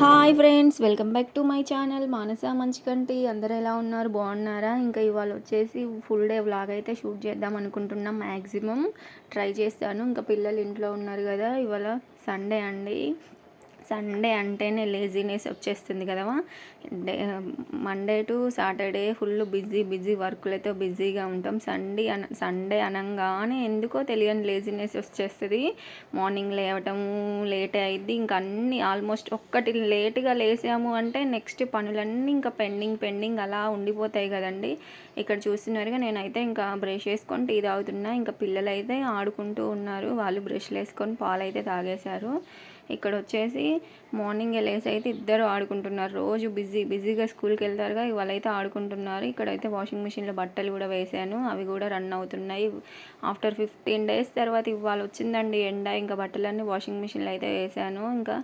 Hi friends welcome back to my channel. Manasa Manchikanti అందరు ఎలా ఉన్నారు? బాగున్నారా? ఇంకా ఇవాళ వచ్చేసి ఫుల్ డే వ్లాగ్ అయితే షూట్ చేద్దాం అనుకుంటున్నాం మ్యాక్సిమం ట్రై చేస్తాను. ఇంకా పిల్లలు ఇంట్లో ఉన్నారు కదా ఇవాళ సండే అండి. సండే అంటేనే లేజీనెస్ వచ్చేస్తుంది కదా day Monday to Saturday full busy busy వర్కులతో బిజీగా ఉంటాం. సండే అన సండే అనగానే ఎందుకో తెలియని లేజీనెస్ వచ్చేస్తుంది. మార్నింగ్ లేవటము లేట్ అయింది ఇంకా అన్ని ఆల్మోస్ట్ ఒక్కటి లేట్గా లేసాము అంటే నెక్స్ట్ పనులన్నీ ఇంకా పెండింగ్ పెండింగ్ అలా ఉండిపోతాయి కదండి. ఇక్కడ చూస్తున్నారుగా నేనైతే ఇంకా బ్రష్ వేసుకొని టీ తాగుతున్నా. ఇంకా పిల్లలు అయితే ఆడుకుంటూ ఉన్నారు. వాళ్ళు బ్రష్లు వేసుకొని పాలు అయితే తాగేశారు. ఇక్కడ వచ్చేసి మార్నింగ్ లేసి అయితే ఇద్దరు ఆడుకుంటున్నారు. రోజు బిజీ బిజీగా స్కూల్కి వెళ్తారుగా ఇవాళ అయితే ఆడుకుంటున్నారు. ఇక్కడైతే వాషింగ్ మిషన్లో బట్టలు కూడా వేసాను అవి కూడా రన్ అవుతున్నాయి. ఆఫ్టర్ ఫిఫ్టీన్ డేస్ తర్వాత ఇవాళ వచ్చిందండి ఎండ. ఇంకా బట్టలన్నీ వాషింగ్ మిషన్లో అయితే వేసాను ఇంకా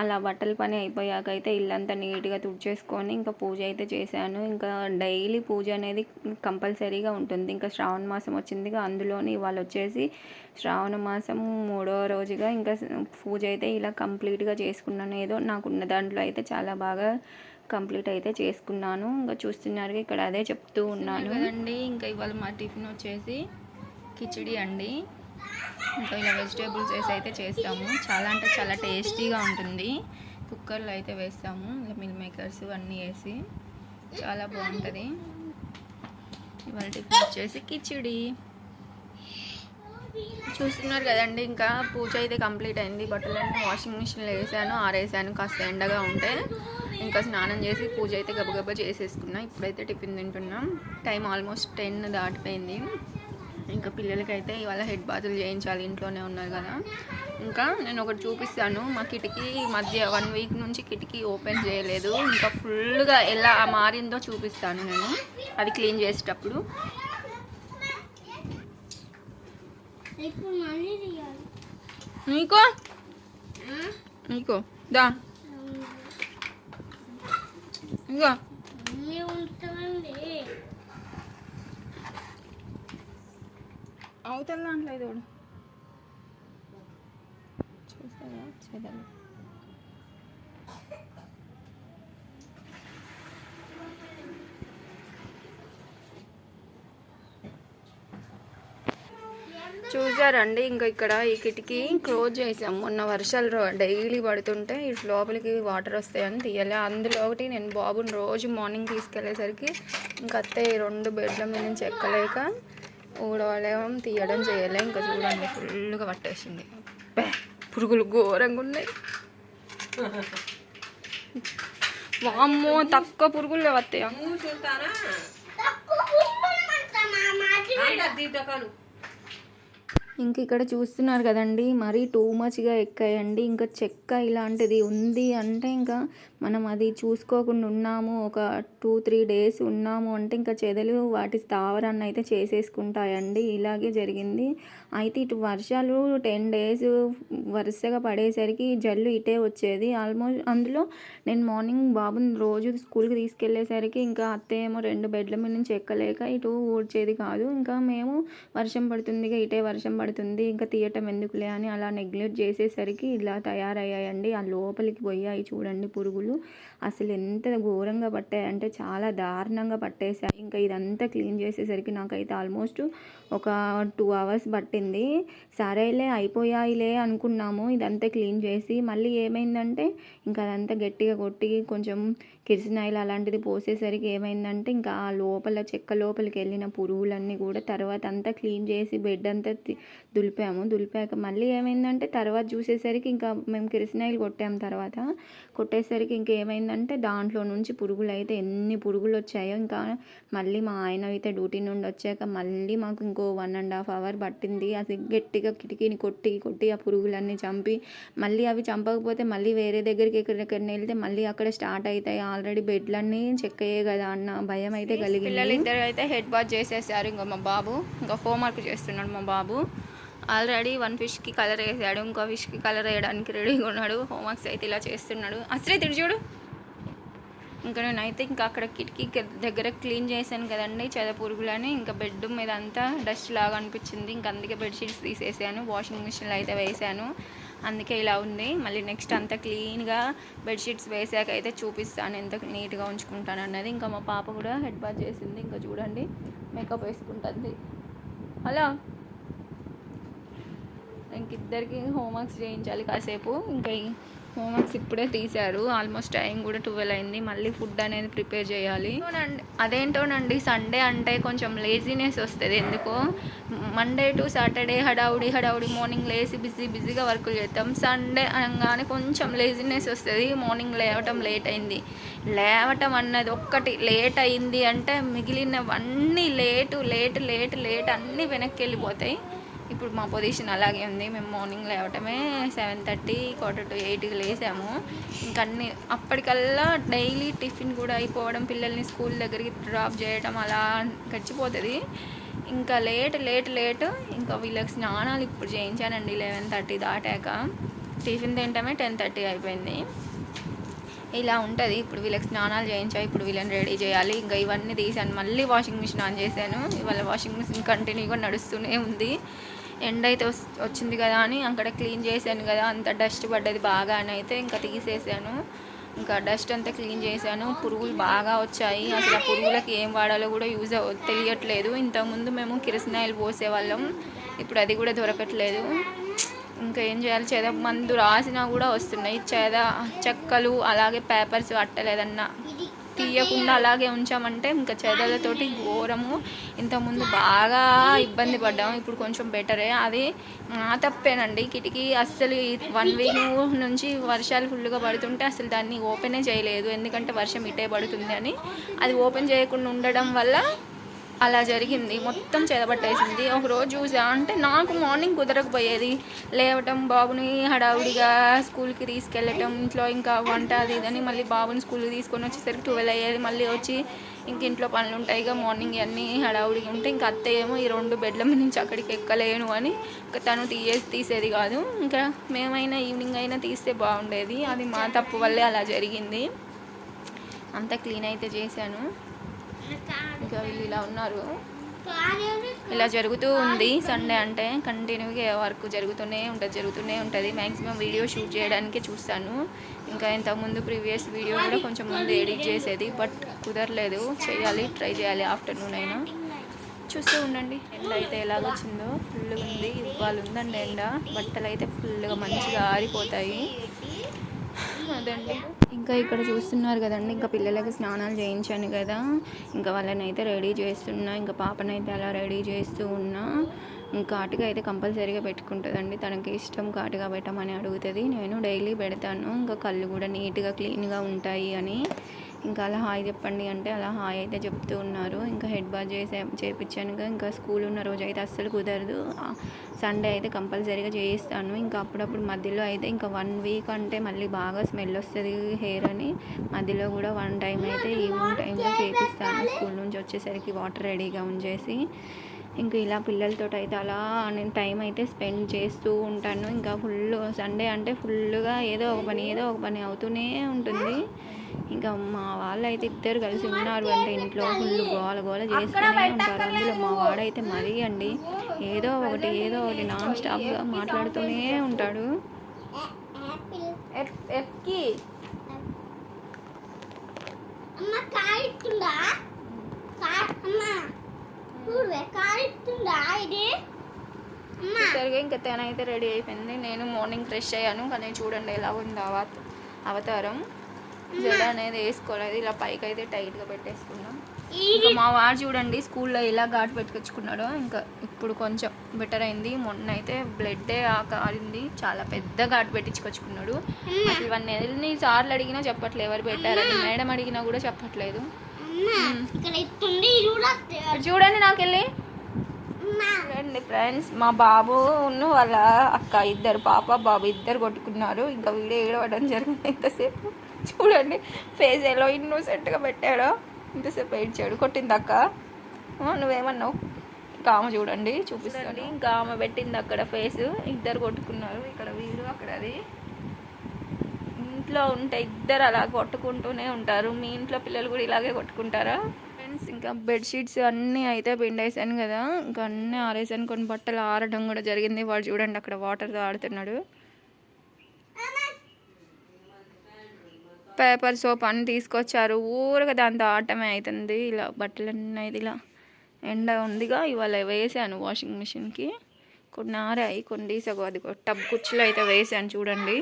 అలా బట్టల పని అయిపోయాక అయితే ఇల్లంతా నీట్గా తుడిచేసుకొని ఇంకా పూజ అయితే చేశాను. ఇంకా డైలీ పూజ అనేది కంపల్సరీగా ఉంటుంది. ఇంకా శ్రావణ మాసం వచ్చిందిగా అందులోని ఇవాళ వచ్చేసి శ్రావణ మాసం మూడో రోజుగా ఇంకా పూజ అయితే ఇలా కంప్లీట్గా చేసుకున్నాను. ఏదో నాకున్న దాంట్లో అయితే చాలా బాగా కంప్లీట్ అయితే చేసుకున్నాను. ఇంకా చూస్తున్నారు ఇక్కడ అదే చెప్తూ ఉన్నాను. అండి ఇంకా ఇవాళ మా టిఫిన్ వచ్చేసి కిచిడి అండి. ఇంకా ఇలా వెజిటేబుల్స్ వేసి అయితే చేస్తాము. చాలా అంటే చాలా టేస్టీగా ఉంటుంది. కుక్కర్లో అయితే వేస్తాము. ఇలా మిల్ మేకర్స్ అన్నీ వేసి చాలా బాగుంటుంది. ఇవాళ టిఫిన్ వచ్చేసి కిచిడి. చూస్తున్నారు కదండి ఇంకా పూజ అయితే కంప్లీట్ అయింది. బట్టలన్నీ వాషింగ్ మిషన్లో వేసాను ఆరేసాను. కాస్త ఎండగా ఉంటే ఇంకా స్నానం చేసి పూజ అయితే గబగబా చేసేసుకున్నా. ఇప్పుడైతే టిఫిన్ తింటున్నాం. టైం ఆల్మోస్ట్ టెన్ దాటిపోయింది. ఇంకా పిల్లలకైతే ఇవాళ హెడ్ బాతులు చేయించాలి ఇంట్లోనే ఉన్నారు కదా. ఇంకా నేను ఒకటి చూపిస్తాను. మా కిటికీ మధ్య వన్ వీక్ నుంచి కిటికీ ఓపెన్ చేయలేదు. ఇంకా ఫుల్గా ఎలా మారిందో చూపిస్తాను నేను. అది క్లీన్ చేసేటప్పుడు. నీకో? నీకో? దా. ఇగో అన్నీ ఉంటామండి అవతల దాంట్లో ఇది కూడా చూసారా చెదలు. చూసారండి ఇంకా ఇక్కడ ఈ కిటికీ క్లోజ్ చేసాం. మొన్న వర్షాలు రో- డైలీ పడుతుంటే ఇటు లోపలికి వాటర్ వస్తాయని తీయాలి. అందులో ఒకటి నేను బాబుని రోజు మార్నింగ్ తీసుకెళ్ళేసరికి ఇంకా అత్తయ్య రెండు బెడ్ల మీద నుంచి ఎక్కలేక ఊడవలేం తీయడం చేయలే ఇంకా చూడండి ఫుల్గా పట్టేసింది. పురుగులు ఘోరంగా ఉన్నాయి. వామ్మో తక్కువ పురుగులు వస్తాయా ఇంక ఇక్కడ చూస్తున్నారు కదండి మరీ టూ మచ్గా ఎక్కాయండి. ఇంకా చెక్క ఇలాంటిది ఉంది అంటే ఇంకా మనం అది చూసుకోకుండా ఉన్నాము. ఒక టూ త్రీ డేస్ ఉన్నాము అంటే ఇంకా చెదలు వాటి స్థావరాన్ని అయితే చేసేసుకుంటాయండి. ఇలాగే జరిగింది. అయితే ఇటు వర్షాలు టెన్ డేస్ వరుసగా పడేసరికి జల్లు ఇటే వచ్చేది. ఆల్మోస్ట్ అందులో నేను మార్నింగ్ బాబుని రోజు స్కూల్కి తీసుకెళ్ళేసరికి ఇంకా అత్తయ్య ఏమో రెండు బెడ్ల మీద నుంచి ఎక్కలేక ఇటు ఊడ్చేది కాదు. ఇంకా మేము వర్షం పడుతుందిగా ఇటే వర్షం పడుతుంది ఇంకా తీయటం ఎందుకులే అని అలా నెగ్లెక్ట్ చేసేసరికి ఇలా తయారయ్యాయండి. ఆ లోపలికి పోయాయి చూడండి పురుగులు. అసలు ఎంత ఘోరంగా పట్టాయంటే చాలా దారుణంగా పట్టేశాయి ఇంకా ఇదంతా క్లీన్ చేసేసరికి నాకైతే ఆల్మోస్ట్ ఒక టూ అవర్స్ పట్టింది. సరేలే అయిపోయాయిలే అనుకున్నాము. ఇదంతా క్లీన్ చేసి మళ్ళీ ఏమైందంటే ఇంకా అదంతా గట్టిగా కొట్టి కొంచెం కిరసనాయిల్ అలాంటిది పోసేసరికి ఏమైందంటే ఇంకా ఆ లోపల చెక్క లోపలికి వెళ్ళిన పురుగులన్నీ కూడా తర్వాత అంతా క్లీన్ చేసి బెడ్ అంతా దులిపాము. దులిపాక మళ్ళీ ఏమైందంటే తర్వాత చూసేసరికి ఇంకా మేము కిరసనాయిల్ కొట్టాము తర్వాత. కొట్టేసరికి ఇంకా ఏమైందంటే దాంట్లో నుంచి పురుగులు అయితే ఎన్ని పురుగులు వచ్చాయో ఇంకా మళ్ళీ మా ఆయన అయితే డ్యూటీ నుండి వచ్చాక మళ్ళీ మాకు ఇంకో వన్ అండ్ హాఫ్ అవర్ పట్టింది. అది గట్టిగా కిటికీని కొట్టి కొట్టి ఆ పురుగులన్నీ చంపి మళ్ళీ అవి చంపకపోతే మళ్ళీ వేరే దగ్గరికి ఎక్కడికైనా వెళ్తే మళ్ళీ అక్కడ స్టార్ట్ అవుతాయి ఆల్రెడీ బెడ్లన్నీ చెక్ అయ్యే కదా అన్న భయం అయితే కలిగింది. పిల్లలు ఇద్దరు అయితే హెడ్ బాత్ చేసేసారు. ఇంకా మా బాబు ఇంకా హోంవర్క్ చేస్తున్నాడు మా బాబు. ఆల్రెడీ వన్ ఫిష్కి కలర్ వేసాడు. ఇంకో ఫిష్కి కలర్ వేయడానికి రెడీగా ఉన్నాడు. హోంవర్క్స్ అయితే ఇలా చేస్తున్నాడు. అసలే తిరిగి చూడు. ఇంకా నేనైతే ఇంకా అక్కడ కిటికీ దగ్గర క్లీన్ చేశాను కదండి చెద పురుగులని. ఇంకా బెడ్ మీద అంతా డస్ట్ లాగా అనిపించింది. ఇంకా అందుకే బెడ్షీట్స్ తీసేసాను. వాషింగ్ మిషన్లో అయితే వేసాను. అందుకే ఇలా ఉంది. మళ్ళీ నెక్స్ట్ అంతా క్లీన్గా బెడ్షీట్స్ వేసాక అయితే చూపిస్తాను. ఎంత నీట్గా ఉంచుకుంటాను అన్నది. ఇంకా మా పాప కూడా హెడ్ బాత్ చేసింది. ఇంకా చూడండి మేకప్ వేసుకుంటుంది. హలో? ఇంకిద్దరికి హోంవర్క్స్ చేయించాలి కాసేపు. ఇంకా హోంవర్క్స్ ఇప్పుడే తీశారు. ఆల్మోస్ట్ టైం కూడా ట్వెల్వ్ అయింది. మళ్ళీ ఫుడ్ అనేది ప్రిపేర్ చేయాలి. అదేంటోనండి సండే అంటే కొంచెం లేజినెస్ వస్తుంది. ఎందుకో? మండే టు సాటర్డే హడావుడి హడావుడి మార్నింగ్ లేసి బిజీ బిజీగా వర్కులు చేస్తాం సండే అనగానే కొంచెం లేజినెస్ వస్తుంది. మార్నింగ్ లేవటం లేట్ అయింది. లేవటం అన్నది ఒక్కటి లేట్ అయింది అంటే మిగిలినవన్నీ లేటు లేట్ లేట్ లేట్ అన్నీ వెనక్కి వెళ్ళిపోతాయి. ఇప్పుడు మా పొజిషన్ అలాగే ఉంది. మేము మార్నింగ్ లేవటమే సెవెన్ థర్టీ క్వార్టర్ టు ఎయిట్కి లేసాము. ఇంకా అన్ని అప్పటికల్లా డైలీ టిఫిన్ కూడా అయిపోవడం పిల్లల్ని స్కూల్ దగ్గరికి డ్రాప్ చేయడం అలా గడిచిపోతుంది. ఇంకా లేట్ లేట్ లేట్ ఇంకా వీళ్ళకి స్నానాలు ఇప్పుడు చేయించానండి లెవెన్ థర్టీ దాటాక. టిఫిన్ తింటమే టెన్ థర్టీ అయిపోయింది. ఇలా ఉంటుంది. ఇప్పుడు వీళ్ళకి స్నానాలు చేయించా ఇప్పుడు వీళ్ళని రెడీ చేయాలి. ఇంకా ఇవన్నీ తీసాను. మళ్ళీ వాషింగ్ మిషన్ ఆన్ చేశాను. ఇవాళ వాషింగ్ మిషన్ కంటిన్యూగా నడుస్తూనే ఉంది. ఎండ అయితే వచ్చింది కదా అని అక్కడ క్లీన్ చేశాను కదా అంత డస్ట్ పడ్డది బాగా అని అయితే ఇంకా తీసేసాను. ఇంకా డస్ట్ అంతా క్లీన్ చేశాను. పురుగులు బాగా వచ్చాయి. అసలు ఆ పురుగులకి ఏం వాడాలో కూడా యూజ్ తెలియట్లేదు. ఇంతకుముందు మేము కిరసనాయిలు పోసేవాళ్ళం. ఇప్పుడు అది కూడా దొరకట్లేదు. ఇంకా ఏం చేయాలి? చేద మందు రాసినా కూడా వస్తున్నాయి. చేద చెక్కలు అలాగే పేపర్స్ అట్టలేదన్నా. తీయకుండా అలాగే ఉంచామంటే ఇంకా చెదలతోటి ఘోరము. ఇంతకుముందు బాగా ఇబ్బంది పడ్డాము. ఇప్పుడు కొంచెం బెటరే. అది మా తప్పేనండి. కిటికీ అస్సలు వన్ వీక్ నుంచి వర్షాలు ఫుల్గా పడుతుంటే అసలు దాన్ని ఓపెనే చేయలేదు. ఎందుకంటే వర్షం ఇటే పడుతుంది అని. అది ఓపెన్ చేయకుండా ఉండడం వల్ల అలా జరిగింది. మొత్తం చేదబట్టేసింది. ఒకరోజు చూసా అంటే నాకు మార్నింగ్ కుదరకపోయేది. లేవటం బాబుని హడావుడిగా స్కూల్కి తీసుకెళ్ళటం ఇంట్లో ఇంకా వంట అది ఇదని మళ్ళీ బాబుని స్కూల్కి తీసుకొని వచ్చేసరికి ట్వెల్వ్ అయ్యేది. మళ్ళీ వచ్చి ఇంక ఇంట్లో పనులు ఉంటాయి. ఇక మార్నింగ్ అన్నీ హడావుడిగా ఉంటే ఇంకా అత్తయ్య ఏమో ఈ రెండు బెడ్ల నుంచి అక్కడికి ఎక్కలేను అని ఇంకా తను తీయేసి తీసేది కాదు. ఇంకా మేమైనా ఈవినింగ్ అయినా తీస్తే బాగుండేది. అది మా తప్పు వల్లే అలా జరిగింది. అంతా క్లీన్ అయితే చేశాను. ఇంకా వీళ్ళు ఇలా ఉన్నారు. ఇలా జరుగుతూ ఉంది సండే అంటే. కంటిన్యూగా వర్క్ జరుగుతూనే ఉంటుంది జరుగుతూనే ఉంటుంది. మ్యాక్సిమం వీడియో షూట్ చేయడానికే చూస్తాను. ఇంకా ఇంతకుముందు ప్రీవియస్ వీడియో కూడా కొంచెం ముందు ఎడిట్ చేసేది బట్ కుదరలేదు. చేయాలి ట్రై చేయాలి ఆఫ్టర్నూన్ అయినా. చూస్తూ ఉండండి. ఎండ అయితే ఎలాగ వచ్చిందో. ఫుల్గా ఉంది. ఇవాళ ఉందండి ఎండ. బట్టలు అయితే ఫుల్గా మంచిగా ఆరిపోతాయి. అదండి. ఇంకా ఇక్కడ చూస్తున్నారు కదండి ఇంకా పిల్లలకి స్నానాలు చేయించాను కదా. ఇంకా వాళ్ళని అయితే రెడీ చేస్తున్నా ఇంకా పాపనైతే అలా రెడీ చేస్తూ ఉన్నా. ఇంకా కాటుగా అయితే కంపల్సరీగా పెట్టుకుంటుందండి తనకి ఇష్టం కాటుగా పెట్టమని అడుగుతుంది. నేను డైలీ పెడతాను ఇంకా కళ్ళు కూడా నీట్గా క్లీన్గా ఉంటాయి అని. ఇంకా అలా హాయ్ చెప్పండి అంటే అలా హాయ్ అయితే చెప్తూ ఉన్నారు. ఇంకా హెడ్ బాత్ చేసే చేయించాను ఇంకా స్కూల్ ఉన్న రోజు అయితే అస్సలు కుదరదు. సండే అయితే కంపల్సరీగా చేయిస్తాను. ఇంకా అప్పుడప్పుడు మధ్యలో అయితే ఇంకా వన్ వీక్ అంటే మళ్ళీ బాగా స్మెల్ వస్తుంది హెయిర్ అని. మధ్యలో కూడా వన్ టైం అయితే ఈవినింగ్ టైంలో చేపిస్తాను. స్కూల్ నుంచి వచ్చేసరికి వాటర్ రెడీగా ఉంచేసి. ఇంకా ఇలా పిల్లలతో అయితే అలా నేను టైం అయితే స్పెండ్ చేస్తూ ఉంటాను. ఇంకా ఫుల్ సండే అంటే ఫుల్గా ఏదో ఒక పని ఏదో ఒక పని అవుతూనే ఉంటుంది. ఇంకా మా వాళ్ళు అయితే ఇద్దరు కలిసి ఉన్నారు అంటే ఇంట్లో ఫుల్ గోల గోల చేస్తూనే ఉంటారు. అందులో మా వాడైతే మరీ అండి ఏదో ఒకటి ఏదో ఒకటి నాన్ స్టాప్గా మాట్లాడుతూనే ఉంటాడు. ఎఫ్ ఎఫ్కి అమ్మ కాయిస్తుందా అమ్మ చూడవే కాయిస్తుందా ఇది? అమ్మ. సరిగా ఇంకా తనైతే రెడీ అయిపోయింది. నేను మార్నింగ్ ఫ్రెష్ అయ్యాను కానీ చూడండి ఎలా ఉంది అవత అవతారం. జడ అనేది వేసుకోలేదు ఇలా పైకి అయితే టైట్గా పెట్టేసుకున్నాం ఇంకా మా వాడు చూడండి స్కూల్లో ఎలా ఘాటు పెట్టుకొచ్చుకున్నాడో ఇంకా ఇప్పుడు కొంచెం బెటర్ అయింది. మొన్న అయితే బ్లడ్ కారింది చాలా పెద్ద ఘాటు పెట్టించుకొచ్చుకున్నాడు. అసలు వన్ ఎన్ని సార్లు అడిగినా చెప్పట్లేదు. ఎవరు పెట్టారని మేడం అడిగినా కూడా చెప్పట్లేదు. చూడండి నాకెళ్ళి. అమ్మ. చూడండి ఫ్రెండ్స్ మా బాబు ఉన్ను వాళ్ళ అక్క ఇద్దరు పాప బాబు ఇద్దరు కొట్టుకున్నారు. ఇంకా వీడియో ఏడవడం జరిగింది ఇంతసేపు. చూడండి. ఫేస్ ఎలా ఇన్నోసెంట్గా పెట్టాడో. ఇంతసేపు ఏడ్చాడు కొట్టింది అక్క ఆ, నువ్వేమన్నావు? ఇంకా ఆమె చూడండి చూపిస్తాను. ఇంకా ఆమె పెట్టింది అక్కడ ఫేస్ ఇద్దరు కొట్టుకున్నారు. ఇక్కడ వీడు అక్కడ అది. ఇంట్లో ఉంటే ఇద్దరు అలా కొట్టుకుంటూనే ఉంటారు. మీ ఇంట్లో పిల్లలు కూడా ఇలాగే కొట్టుకుంటారా? ఫ్రెండ్స్ ఇంకా బెడ్షీట్స్ అన్నీ అయితే పిండేసాను కదా. ఇంకా అన్నీ ఆరేసాను కొన్ని బట్టలు ఆరడం కూడా జరిగింది. వాడు చూడండి అక్కడ వాటర్తో ఆడుతున్నాడు. పేపర్ సోప్ అని తీసుకొచ్చారు. ఊరగా దాంతో ఆటమే అవుతుంది ఇలా బట్టలు అనేది ఇలా. ఎండ ఉందిగా ఇవాళ వేసాను వాషింగ్ మిషన్కి. కొన్ని ఆరాయి కొన్ని తీసగో అది టబ్ కుర్చీలో అయితే వేసాను చూడండి.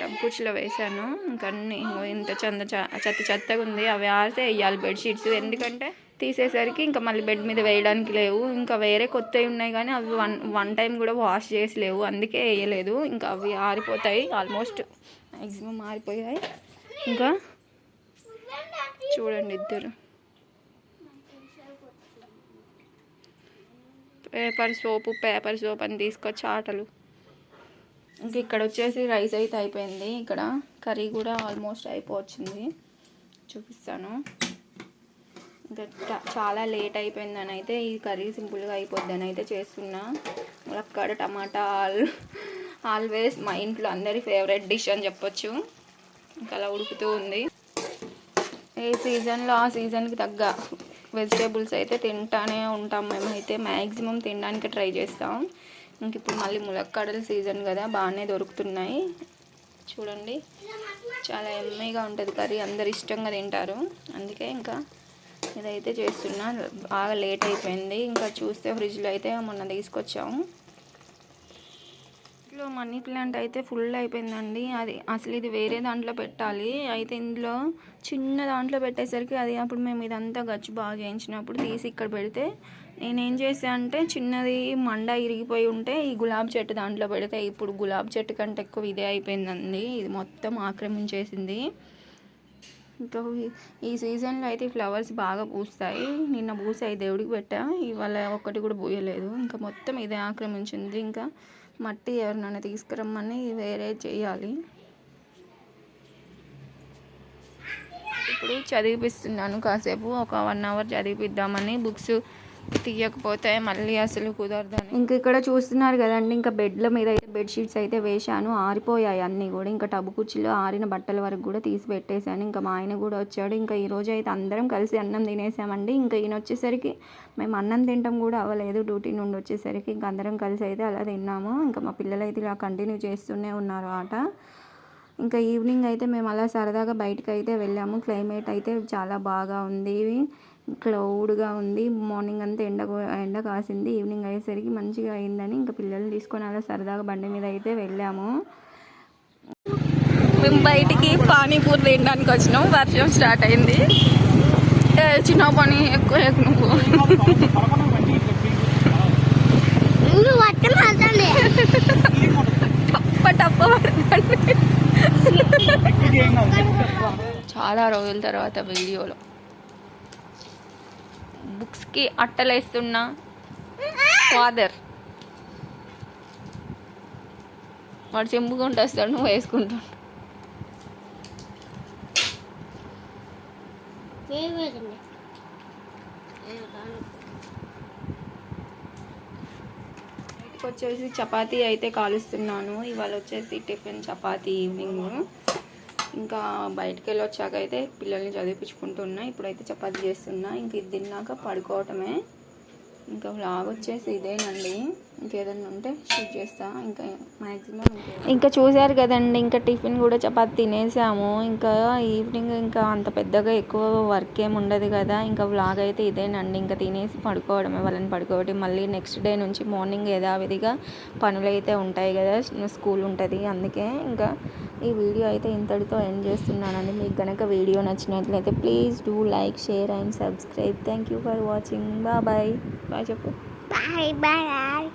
టబ్ కుర్చీలో వేసాను. ఇంకా అన్ని ఇంత చంద చెత్త చెత్తగా ఉంది. అవి ఆరితే వేయాలి బెడ్షీట్స్ ఎందుకంటే తీసేసరికి ఇంకా మళ్ళీ బెడ్ మీద వేయడానికి లేవు. ఇంకా వేరే కొత్తవి ఉన్నాయి కానీ అవి వన్ వన్ టైం కూడా వాష్ చేసి లేవు. అందుకే వేయలేదు. ఇంకా అవి ఆరిపోతాయి. Almost maximum ఆరిపోయాయి. ఇంకా చూడండి ఇద్దరు. పేపర్ సోపు పేపర్ సోప్ అని తీసుకొచ్చి ఆటలు. ఇంక ఇక్కడ వచ్చేసి రైస్ అయితే అయిపోయింది. ఇక్కడ కర్రీ కూడా ఆల్మోస్ట్ అయిపోవచ్చింది. చూపిస్తాను. ఇంకా చాలా లేట్ అయిపోయిందని అయితే ఈ కర్రీ సింపుల్గా అయిపోద్దని అయితే చేస్తున్నా. ములక్కడ టమాటా ఆల్ ఆల్వేస్ మా ఇంట్లో అందరి ఫేవరెట్ డిష్ అని చెప్పొచ్చు. ఇంకా అలా ఉడుకుతూ ఉంది. ఏ సీజన్లో ఆ సీజన్కి తగ్గ వెజిటేబుల్స్ అయితే తింటానే ఉంటాం మేమైతే. మ్యాక్సిమం తినడానికి ట్రై చేస్తాం. ఇంక ఇప్పుడు మళ్ళీ ములక్కాడల సీజన్ కదా బాగానే దొరుకుతున్నాయి. చూడండి చాలా ఎమ్మీగా ఉంటుంది కర్రీ. అందరు ఇష్టంగా తింటారు. అందుకే ఇంకా ఇదైతే చేస్తున్నా. బాగా లేట్ అయిపోయింది. ఇంకా చూస్తే ఫ్రిడ్జ్లో అయితే మొన్న తీసుకొచ్చాము. ఇందులో మనీ ప్లాంట్ అయితే ఫుల్ అయిపోయిందండి. అది అసలు ఇది వేరే దాంట్లో పెట్టాలి. అయితే ఇందులో చిన్న దాంట్లో పెట్టేసరికి అది అప్పుడు మేము ఇదంతా గచ్చు బాగా చేయించినప్పుడు తీసి ఇక్కడ పెడితే నేనేం చేసా అంటే చిన్నది మండ ఇరిగిపోయి ఉంటే ఈ గులాబ్ చెట్టు దాంట్లో పెడితే ఇప్పుడు గులాబ్ చెట్టు కంటే ఎక్కువ ఇదే అయిపోయిందండి. ఇది మొత్తం ఆక్రమించేసింది. ఇంకా ఈ- ఈ సీజన్లో అయితే ఈ ఫ్లవర్స్ బాగా పూస్తాయి. నిన్న పూసాయి దేవుడికి పెట్టా. ఇవాళ ఒక్కటి కూడా పూయలేదు. ఇంకా మొత్తం ఇదే ఆక్రమించింది. ఇంకా మట్టి ఎవరినైనా తీసుకురమ్మని వేరే చేయాలి. ఇప్పుడు చదివిపిస్తున్నాను కాసేపు ఒక వన్ అవర్ చదివిపిద్దామని బుక్స్ తీయకపోతే మళ్ళీ అసలు కుదరదని. ఇంక ఇక్కడ చూస్తున్నారు కదండి ఇంకా బెడ్ల మీద అయితే బెడ్షీట్స్ అయితే వేశాను ఆరిపోయాయి అన్నీ కూడా. ఇంకా టబు కుర్చీలో ఆరిన బట్టల వరకు కూడా తీసి పెట్టేశాను. ఇంకా మా ఆయన కూడా వచ్చాడు. ఇంకా ఈరోజు అయితే అందరం కలిసి అన్నం తినేసామండి. ఇంకా ఈయన వచ్చేసరికి మేము అన్నం తింటాం కూడా అవ్వలేదు. డ్యూటీ నుండి వచ్చేసరికి ఇంకా అందరం కలిసి అయితే అలా తిన్నాము. ఇంకా మా పిల్లలు అయితే ఇలా కంటిన్యూ చేస్తూనే ఉన్నారు ఆట. ఇంకా ఈవినింగ్ అయితే మేము అలా సరదాగా బయటకు అయితే వెళ్ళాము. క్లైమేట్ అయితే చాలా బాగా ఉంది. క్లౌడ్గా ఉంది. మార్నింగ్ అంతా ఎండ కూ- ఎండ కాసింది. ఈవినింగ్ అయ్యేసరికి మంచిగా అయిందని ఇంకా పిల్లల్ని తీసుకొని అలా సరదాగా బండి మీద అయితే వెళ్ళాము. మేము బయటికి పానీపూరి తినడానికి వచ్చినాం. వర్షం స్టార్ట్ అయింది. చిన్న పని ఎక్కువ ఎక్కువ నువ్వు. నువ్వు వర్షం పడుతుంది టప్ప టప్ప పడుతుంది చాలా రోజుల తర్వాత వీడియోలో. బుక్స్కి అట్టలేస్తున్న ఫాదర్. వాడు చెంపుకుంటూ వస్తాడు నువ్వు వేసుకుంటాడు వచ్చేసి చపాతీ అయితే కాలుస్తున్నాను. ఇవాళ వచ్చేసి టిఫిన్ చపాతీ ఈవినింగ్. ఇంకా బయటకు వెళ్ళి వచ్చాక అయితే పిల్లల్ని చదివించుకుంటున్నా ఇప్పుడైతే చపాతి చేస్తున్నా. ఇంక ఇది తిన్నాక పడుకోవటమే. ఇంకా వ్లాగ్ వచ్చేసి ఇదేనండి. ఇంకేదన్నా ఉంటే షూట్ చేస్తా. ఇంకా మ్యాక్సిమం ఇంకా చూసారు కదండి ఇంకా టిఫిన్ కూడా చపాతి తినేసాము. ఇంకా ఈవినింగ్ ఇంకా అంత పెద్దగా ఎక్కువ వర్క్ ఏమి ఉండదు కదా. ఇంకా వ్లాగ్ అయితే ఇదేనండి. ఇంకా తినేసి పడుకోవడమే వాళ్ళని పడుకోవడం మళ్ళీ నెక్స్ట్ డే నుంచి మార్నింగ్ యథావిధిగా పనులు అయితే ఉంటాయి కదా. స్కూల్ ఉంటుంది అందుకే. ఇంకా ఈ వీడియో అయితే ఇంతటితో ఎండ్ చేస్తున్నానండి. మీకు కనుక వీడియో నచ్చినట్లయితే please do like share and subscribe. Thank you for watching. Bye. Bye చెప్పు. Bye bye.